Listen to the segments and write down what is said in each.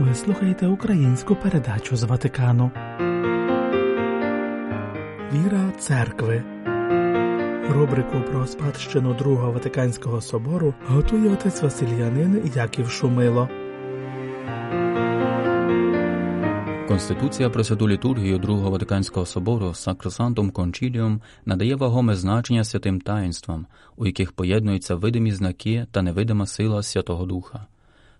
Ви слухаєте українську передачу з Ватикану. Віра церкви. Рубрику про спадщину Другого Ватиканського собору готує отець Васильянин Яків Шумило. Конституція про святу літургію Другого Ватиканського собору Сакросантум Кончіліум надає вагоме значення святим таїнствам, у яких поєднуються видимі знаки та невидима сила Святого Духа.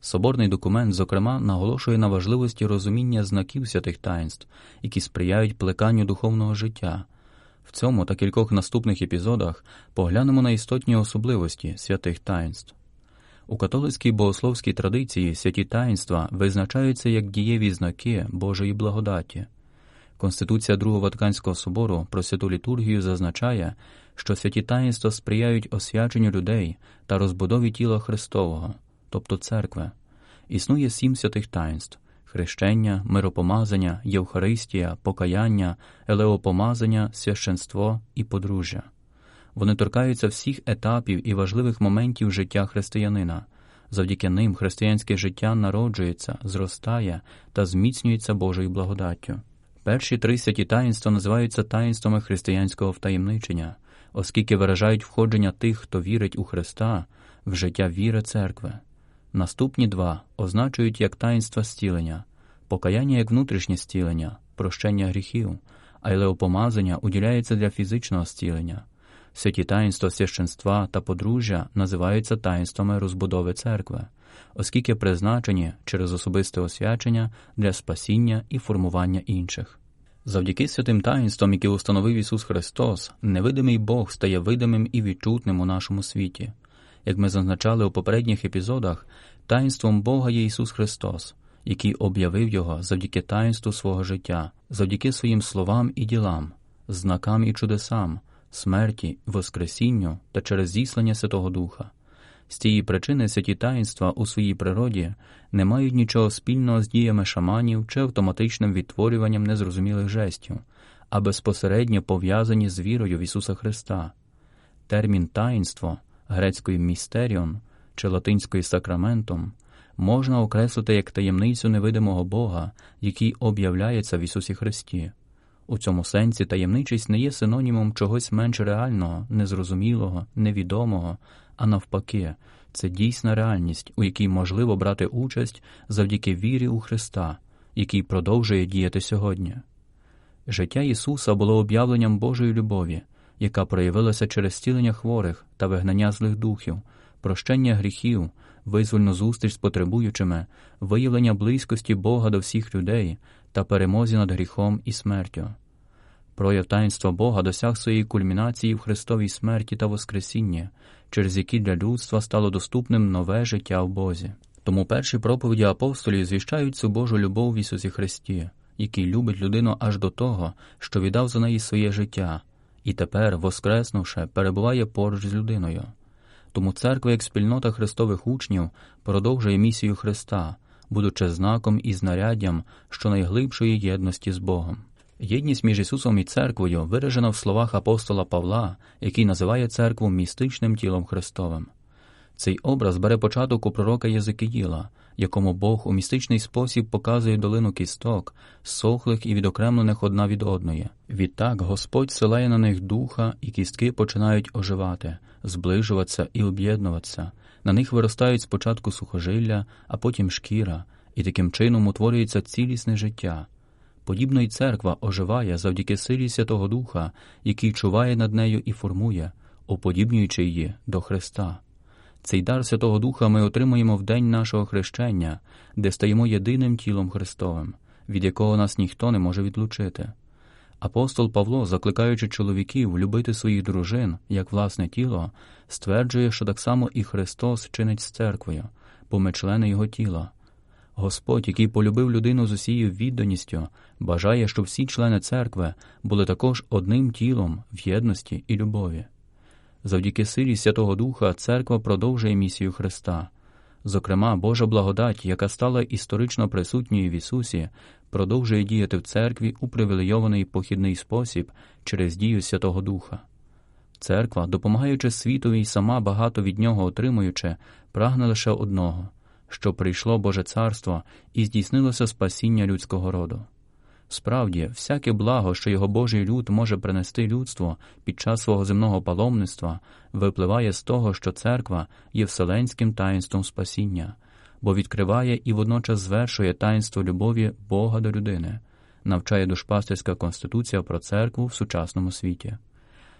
Соборний документ, зокрема, наголошує на важливості розуміння знаків святих таїнств, які сприяють плеканню духовного життя. В цьому та кількох наступних епізодах поглянемо на істотні особливості святих таїнств. У католицькій богословській традиції святі таїнства визначаються як дієві знаки Божої благодаті. Конституція Другого Ватиканського собору про святу літургію зазначає, що святі таїнства сприяють освяченню людей та розбудові тіла Христового, тобто церкви. Існує сім святих таїнств хрещення, миропомазання, Євхаристія, покаяння, елеопомазання, священство і подружжя. Вони торкаються всіх етапів і важливих моментів життя християнина. Завдяки ним християнське життя народжується, зростає та зміцнюється Божою благодаттю. Перші три святі таїнства називаються таїнствами християнського втаємничення, оскільки виражають входження тих, хто вірить у Христа, в життя віри церкви. Наступні два означують як таїнства зцілення, покаяння як внутрішнє зцілення, прощення гріхів, а елеопомазання уділяється для фізичного зцілення. Святі таїнства священства та подружжя називаються таїнствами розбудови церкви, оскільки призначені через особисте освячення для спасіння і формування інших. Завдяки святим таїнствам, які установив Ісус Христос, невидимий Бог стає видимим і відчутним у нашому світі. Як ми зазначали у попередніх епізодах, таїнством Бога є Ісус Христос, який об'явив Його завдяки таїнству свого життя, завдяки своїм словам і ділам, знакам і чудесам смерті, Воскресінню та через зіслання Святого Духа. З цієї причини святі таїнства у своїй природі не мають нічого спільного з діями шаманів чи автоматичним відтворюванням незрозумілих жестів, а безпосередньо пов'язані з вірою в Ісуса Христа. Термін таїнство грецькою містеріон чи латинською сакраментом можна окреслити як таємницю невидимого Бога, який об'являється в Ісусі Христі. У цьому сенсі таємничість не є синонімом чогось менш реального, незрозумілого, невідомого, а навпаки, це дійсна реальність, у якій можливо брати участь завдяки вірі у Христа, який продовжує діяти сьогодні. Життя Ісуса було об'явленням Божої любові, яка проявилася через стілення хворих та вигнання злих духів, прощення гріхів, визвольну зустріч з потребуючими, виявлення близькості Бога до всіх людей та перемозі над гріхом і смертю. Прояв таїнства Бога досяг своєї кульмінації в Христовій смерті та Воскресінні, через які для людства стало доступним нове життя в Бозі. Тому перші проповіді апостолів звіщають цю Божу любов в Ісусі Христі, який любить людину аж до того, що віддав за неї своє життя, і тепер, воскреснувши, перебуває поруч з людиною. Тому церква, як спільнота Христових учнів, продовжує місію Христа, будучи знаком і знаряддям щонайглибшої єдності з Богом. Єдність між Ісусом і церквою виражена в словах апостола Павла, який називає церкву містичним тілом Христовим. Цей образ бере початок у пророка Єзикиїла, якому Бог у містичний спосіб показує долину кісток, сохлих і відокремлених одна від одної. Відтак Господь силає на них духа, і кістки починають оживати, зближуватися і об'єднуватися. На них виростають спочатку сухожилля, а потім шкіра, і таким чином утворюється цілісне життя. Подібно й церква оживає завдяки силі Святого Духа, який чуває над нею і формує, уподібнюючи її до Христа. Цей дар Святого Духа ми отримуємо в день нашого хрещення, де стаємо єдиним тілом Христовим, від якого нас ніхто не може відлучити. Апостол Павло, закликаючи чоловіків любити своїх дружин як власне тіло, стверджує, що так само і Христос чинить з церквою, бо ми члени Його тіла. Господь, який полюбив людину з усією відданістю, бажає, щоб всі члени церкви були також одним тілом в єдності і любові. Завдяки силі Святого Духа церква продовжує місію Христа. Зокрема, Божа благодать, яка стала історично присутньою в Ісусі, продовжує діяти в церкві у привілейований похідний спосіб через дію Святого Духа. Церква, допомагаючи світові й сама багато від нього отримуючи, прагне лише одного що прийшло Боже царство і здійснилося спасіння людського роду. Справді, всяке благо, що його Божий люд може принести людство під час свого земного паломництва, випливає з того, що церква є вселенським таїнством спасіння, бо відкриває і водночас звершує таїнство любові Бога до людини, навчає душпастерська конституція про церкву в сучасному світі.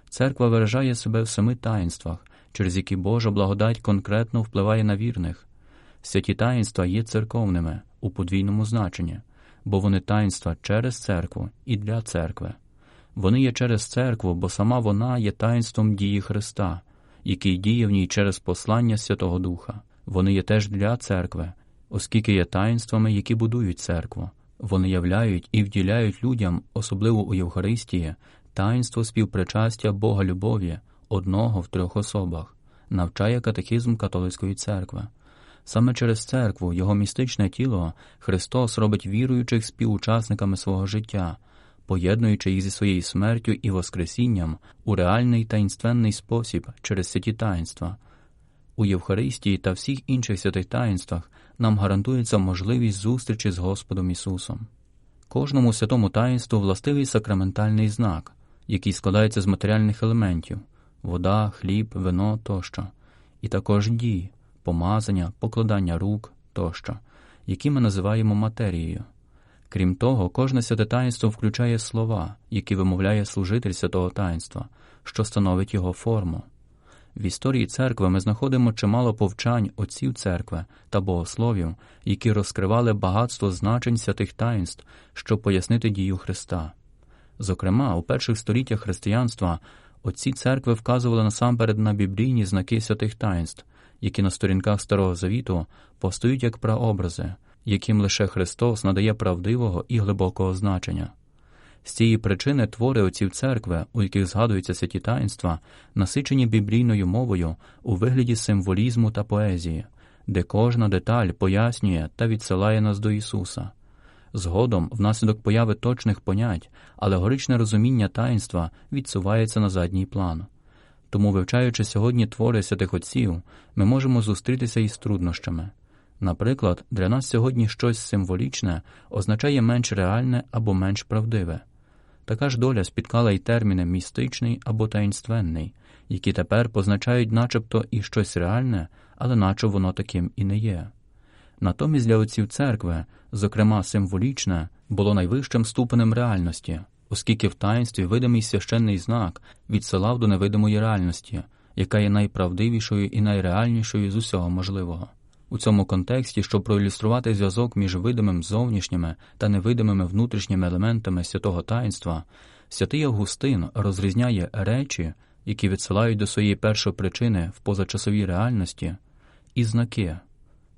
Церква виражає себе в семи таїнствах, через які Божа благодать конкретно впливає на вірних. Святі таїнства є церковними у подвійному значенні, бо вони таїнства через церкву і для церкви. Вони є через церкву, бо сама вона є таїнством дії Христа, який діє в ній через послання Святого Духа. Вони є теж для церкви, оскільки є таїнствами, які будують церкву. Вони являють і вділяють людям, особливо у Євхаристії, таїнство співпричастя Бога любові, одного в трьох особах, навчає катехізм католицької церкви. Саме через церкву, його містичне тіло, Христос робить віруючих співучасниками свого життя, поєднуючи їх зі своєю смертю і Воскресінням у реальний таїнственний спосіб через святі таїнства. У Євхаристії та всіх інших святих таїнствах нам гарантується можливість зустрічі з Господом Ісусом. Кожному святому таїнству властивий сакраментальний знак, який складається з матеріальних елементів вода, хліб, вино тощо, і також дій, помазання, покладання рук тощо, які ми називаємо матерією. Крім того, кожне святе таїнство включає слова, які вимовляє служитель святого таїнства, що становить його форму. В історії церкви ми знаходимо чимало повчань отців церкви та богословів, які розкривали багатство значень святих таїнств, щоб пояснити дію Христа. Зокрема, у перших століттях християнства отці церкви вказували насамперед на біблійні знаки святих таїнств, які на сторінках Старого Завіту постають як прообрази, яким лише Христос надає правдивого і глибокого значення. З цієї причини твори отців церкви, у яких згадуються святі таїнства, насичені біблійною мовою у вигляді символізму та поезії, де кожна деталь пояснює та відсилає нас до Ісуса. Згодом, внаслідок появи точних понять, алегоричне розуміння таїнства відсувається на задній план. Тому, вивчаючи сьогодні твори святих отців, ми можемо зустрітися із труднощами. Наприклад, для нас сьогодні щось символічне означає менш реальне або менш правдиве. Така ж доля спіткала й терміни містичний або таїнственний, які тепер позначають начебто і щось реальне, але наче воно таким і не є. Натомість для отців церкви, зокрема символічне, було найвищим ступенем реальності, оскільки в таїнстві видимий священний знак відсилав до невидимої реальності, яка є найправдивішою і найреальнішою з усього можливого. У цьому контексті, щоб проілюструвати зв'язок між видимим зовнішніми та невидимими внутрішніми елементами святого таїнства, святий Августин розрізняє речі, які відсилають до своєї першопричини в позачасовій реальності, і знаки.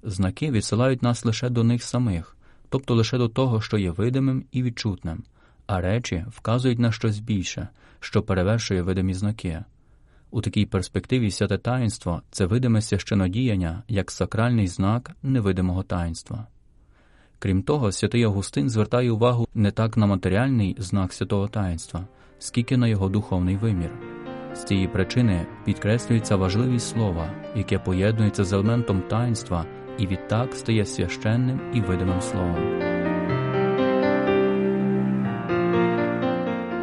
Знаки відсилають нас лише до них самих, тобто лише до того, що є видимим і відчутним, а речі вказують на щось більше, що перевершує видимі знаки. У такій перспективі святе таїнство це видиме священодіяння як сакральний знак невидимого таїнства. Крім того, святий Августин звертає увагу не так на матеріальний знак святого таїнства, скільки на його духовний вимір. З цієї причини підкреслюється важливість слова, яке поєднується з елементом таїнства і відтак стає священним і видимим словом.